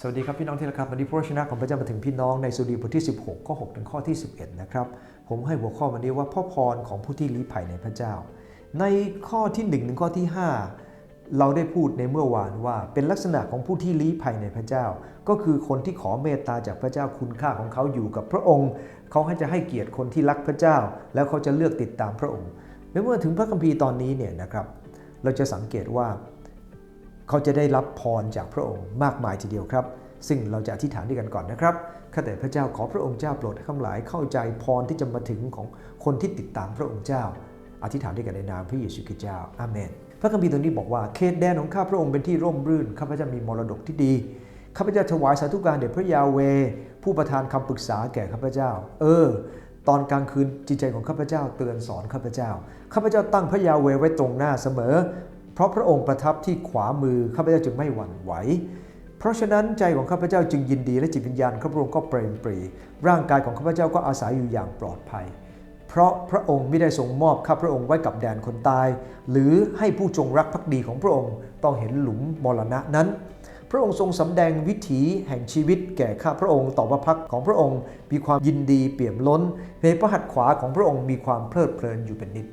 สวัสดีครับพี่น้องที่รักครับวันนี้พระชนะของพระเจ้ามาถึงพี่น้องในสุดีบทที่ 16 ข้อ 6 ถึงข้อที่ 11 นะครับ ผมให้หัวข้อวันนี้ว่าพ่อพรของผู้ที่ลี้ภัยในพระเจ้า ในข้อที่1ถึงข้อที่ 5 เราได้พูดในเมื่อวานว่าเป็นลักษณะของผู้ที่ลี้ภัยในพระเจ้า ก็คือคนที่ขอเมตตาจากพระเจ้าคุณค่าของเขาอยู่กับพระองค์ เขาให้จะให้เกียรติคนที่รักพระเจ้า แล้วเขาจะเลือกติดตามพระองค์เมื่อถึงพระคัมภีร์ตอนนี้เนี่ยนะครับเราจะสังเกตว่า เขาจะได้รับพรจากพระองค์มากมายทีเดียวครับ ซึ่งเราจะอธิษฐานด้วยกันก่อนนะครับข้าแต่พระเจ้าขอพระองค์เจ้าโปรดให้ข้าหลายเข้าใจพรที่จะมาถึงของคนที่ติดตามพระองค์เจ้า อธิษฐานด้วยกันในนามพระเยซูคริสต์เจ้าอาเมน พระคัมภีร์ตรงนี้บอกว่าเขตแดนของข้าพระองค์เป็นที่ร่มรื่นข้าพเจ้ามีมรดกที่ดีข้าพเจ้าถวายสาธุการแด่พระยาเว ผู้ประทานคำปรึกษาแก่ข้าพเจ้า เออ ตอนกลางคืนจิตใจของข้าพเจ้าเตือนสอนข้าพเจ้า ข้าพเจ้าตั้งพระยาเวไว้ตรงหน้าเสมอ เพราะพระองค์ประทับที่ขวามือข้าพเจ้าจึงไม่หวั่นไหว เพราะฉะนั้นใจของข้าพเจ้าจึงยินดีและจิตวิญญาณข้าพระองค์ก็เปรมปรี ร่างกายของข้าพเจ้าก็อาศัยอยู่อย่างปลอดภัย เพราะพระองค์ไม่ได้ทรงมอบข้าพระองค์ไว้กับแดนคนตาย หรือให้ผู้จงรักภักดีของพระองค์ต้องเห็นหลุมมรณะนั้นพระองค์ทรงสำแดงวิถีแห่งชีวิตแก่ข้าพระองค์ต่อพระพักของพระองค์ มีความยินดีเปี่ยมล้นในพระหัตถ์ขวาของพระองค์มีความเพลิดเพลินอยู่เป็นนิด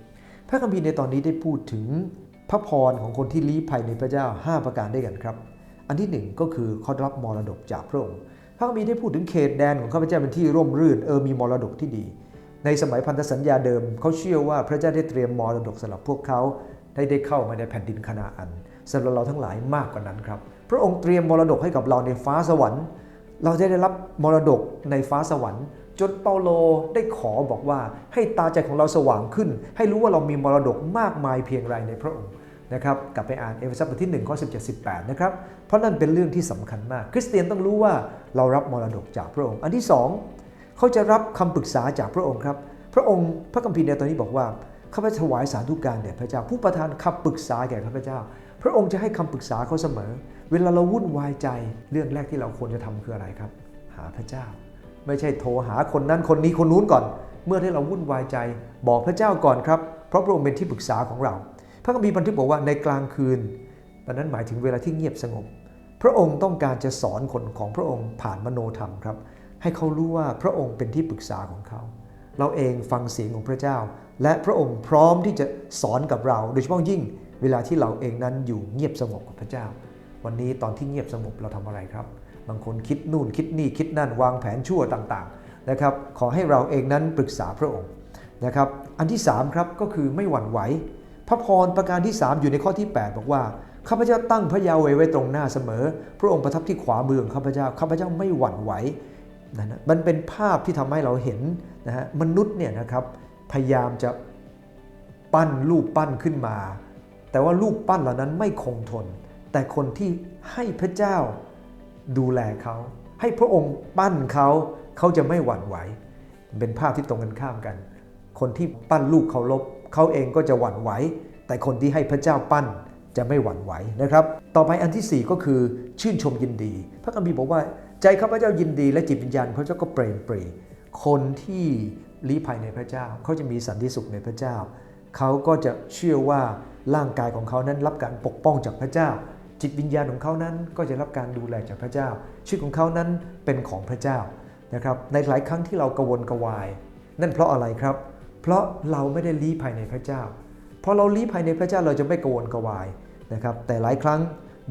พระคัมภีร์ในตอนนี้ได้พูดถึง พระพรของคนที่ลี้ภัยในพระเจ้า 5 ประการด้วยกันครับ อันที่หนึ่งก็คือเขารับมรดกจากพระองค์พระคัมภีร์ได้พูดถึงเขตแดนของข้าพเจ้าเป็นที่ร่มรื่นเออมีมรดกที่ดี ในสมัยพันธสัญญาเดิมเขาเชื่อว่าพระเจ้าได้เตรียมมรดกสำหรับพวกเขาได้ได้เข้ามาในแผ่นดินคานาอันสำหรับเราทั้งหลายมากกว่านั้นครับ พระองค์เตรียมมรดกให้กับเราในฟ้าสวรรค์ เราจะได้รับมรดกในฟ้าสวรรค์ จนเปาโลได้ขอบอกว่าให้ตาใจของเราสว่างขึ้น ให้รู้ว่าเรามีมรดกมากมายเพียงไรในพระองค์นะครับกลับไปอ่านเอเฟซัสบทที่1ข้อ17 18นะครับเพราะนั่นเป็นเรื่องที่สำคัญมาก คริสเตียนต้องรู้ว่าเรารับมรดกจากพระองค์ อันที่สองเขาจะรับคำปรึกษาจากพระองค์ครับพระองค์พระคัมภีร์ในตอนนี้บอกว่าข้าพเจ้าถวายสาธุการแด่พระเจ้า ผู้ประทานคำปรึกษาแก่ข้าพเจ้า พระองค์จะให้คำปรึกษาเขาเสมอ เวลาเราวุ่นวายใจเรื่องแรกที่เราควรจะทำคืออะไรครับ หาพระเจ้า ไม่ใช่โทรหาคนนั้นคนนี้คนนู้นก่อน เมื่อที่เราวุ่นวายใจบอกพระเจ้าก่อนครับ เพราะพระองค์เป็นที่ปรึกษาของเรา พระคัมภีร์บันทึกบอกว่าในกลางคืนตอนนั้นหมายถึงเวลาที่เงียบสงบ พระองค์ต้องการจะสอนคนของพระองค์ผ่านมโนธรรมครับ ให้เขารู้ว่าพระองค์เป็นที่ปรึกษาของเขา เราเองฟังเสียงของพระเจ้า และพระองค์พร้อมที่จะสอนกับเรา โดยเฉพาะยิ่งเวลาที่เราเองนั้นอยู่เงียบสงบกับพระเจ้า วันนี้ตอนที่เงียบสงบเราทำอะไรครับ บางคนคิดนู่นคิดนี่คิดนั่นวางแผนชั่วต่างๆนะครับขอให้เราเองนั้นปรึกษาพระองค์นะครับอันที่3ครับก็คือไม่หวั่นไหว พระพรประการที่ 3 อยู่ในข้อที่ 8 บอกว่าข้าพเจ้าตั้งพระยาเวไว้ตรงหน้าเสมอ พระองค์ประทับที่ขวามือของข้าพเจ้าข้าพเจ้าไม่หวั่นไหวนะนะมันเป็นภาพที่ทำให้เราเห็นนะฮะมนุษย์เนี่ยนะครับพยายามจะปั้นรูปปั้นขึ้นมา แต่ว่ารูปปั้นเหล่านั้นไม่คงทน แต่คนที่ให้พระเจ้า ดูแลเขาให้พระองค์ปั้นเขาเขาจะไม่หวั่นไหว เป็นภาพที่ตรงกันข้ามกัน คนที่ปั้นลูกเคารพเขาเองก็จะหวั่นไหว แต่คนที่ให้พระเจ้าปั้นจะไม่หวั่นไหวนะครับ ต่อไปอันที่ 4 ก็คือชื่นชมยินดี พระคัมภีร์บอกว่า ใจข้าพเจ้ายินดี และจิตวิญญาณพระเจ้าก็เปรมปรี คนที่ลี้ภัยในพระเจ้าเขาจะมีสันติสุขในพระเจ้า เขาก็จะเชื่อว่าร่างกายของเขานั้นรับการปกป้องจากพระเจ้า จิตวิญญาณของเขานั้นก็จะรับการดูแลจากพระเจ้า ชีวิตของเขานั้นเป็นของพระเจ้านะครับในหลายครั้งที่เรากระวนกระวาย นั่นเพราะอะไรครับ เพราะเราไม่ได้ลี้ภัยในพระเจ้าพอเราลี้ภัยในพระเจ้าเราจะไม่กระวนกระวายนะครับแต่หลายครั้ง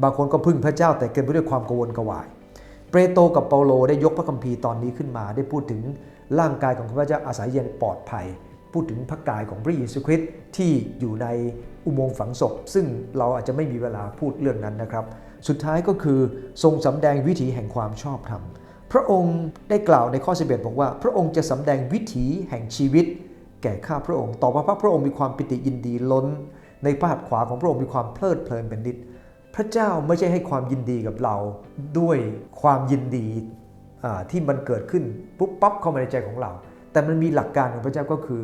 บางคนก็พึ่งพระเจ้า แต่เกินไปด้วยความกระวนกระวาย เปโตรกับเปาโลได้ยกพระคัมภีร์ตอนนี้ขึ้นมา ได้พูดถึงร่างกายของพระเจ้าอาศัยเย็นปลอดภัย พูดถึงพระกายของพระเยซูคริสต์ที่อยู่ใน อุโมงค์ฝังศพ ซึ่งเราอาจจะไม่มีเวลาพูดเรื่องนั้นนะครับ สุดท้ายก็คือทรงสำแดงวิถีแห่งความชอบธรรม พระองค์ได้กล่าวในข้อ 11 บอกว่า พระองค์จะสำแดงวิถีแห่งชีวิต แก่ข้าพระองค์ ต่อมาพระพระองค์มีความปิติยินดีล้น ในพระหัตถ์ขวาของพระองค์มีความเพลิดเพลินเป็นนิด พระเจ้าไม่ใช่ให้ความยินดีกับเราด้วยความยินดีที่มันเกิดขึ้นปุ๊บปั๊บเข้ามาในใจของเรา แต่มันมีหลักการของพระเจ้าก็คือ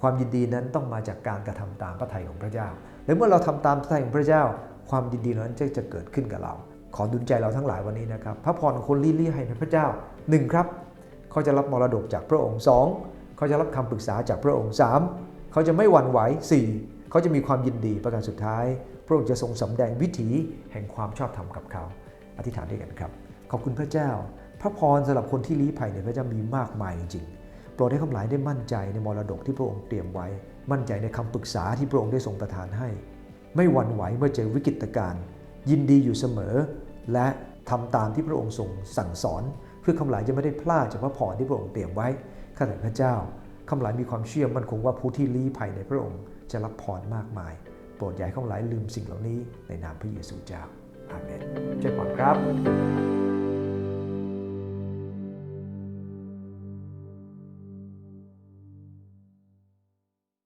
ความยินดีนั้นต้องมาจากการกระทำตามพระทัยของพระเจ้า และเมื่อเราทำตามพระทัยของพระเจ้า ความยินดีนั้นจะจะเกิดขึ้นกับเรา ขอดุลใจเราทั้งหลายวันนี้นะครับ พระพรของคนลี้ลี้ให้ในพระเจ้าหนึ่งครับ เขาจะรับมรดกจากพระองค์สองเขาจะรับคำปรึกษาจากพระองค์สามเขาจะไม่หวั่นไหวสี่เขาจะมีความยินดีประการสุดท้าย พระองค์จะทรงสำแดงวิถีแห่งความชอบธรรมกับเขา อธิษฐานด้วยกันครับ ขอบคุณพระเจ้า พระพรสำหรับคนที่ลี้ภัยในพระเจ้ามีมากมายจริงๆ รดให้ข้าพเจ้าได้มั่นใจในมรดกที่พระองค์เตรียมไว้ มั่นใจในคำปรึกษาที่พระองค์ได้ทรงประทานให้ ไม่หวั่นไหวเมื่อเจอวิกฤตการณ์ยินดีอยู่เสมอ และทำตามที่พระองค์ทรงสั่งสอน เพื่อคำหลายจะไม่ได้พลาดจากพระพรที่พระองค์เตรียมไว้ข้าแต่พระเจ้าคำหลายมีความเชื่อมั่นคงว่าผู้ที่ลี้ภัยในพระองค์จะรับพรมากมาย โปรดอย่าให้ข้าหลายลืมสิ่งเหล่านี้ในนามพระเยซูเจ้าอาเมนเจ้าขอครับ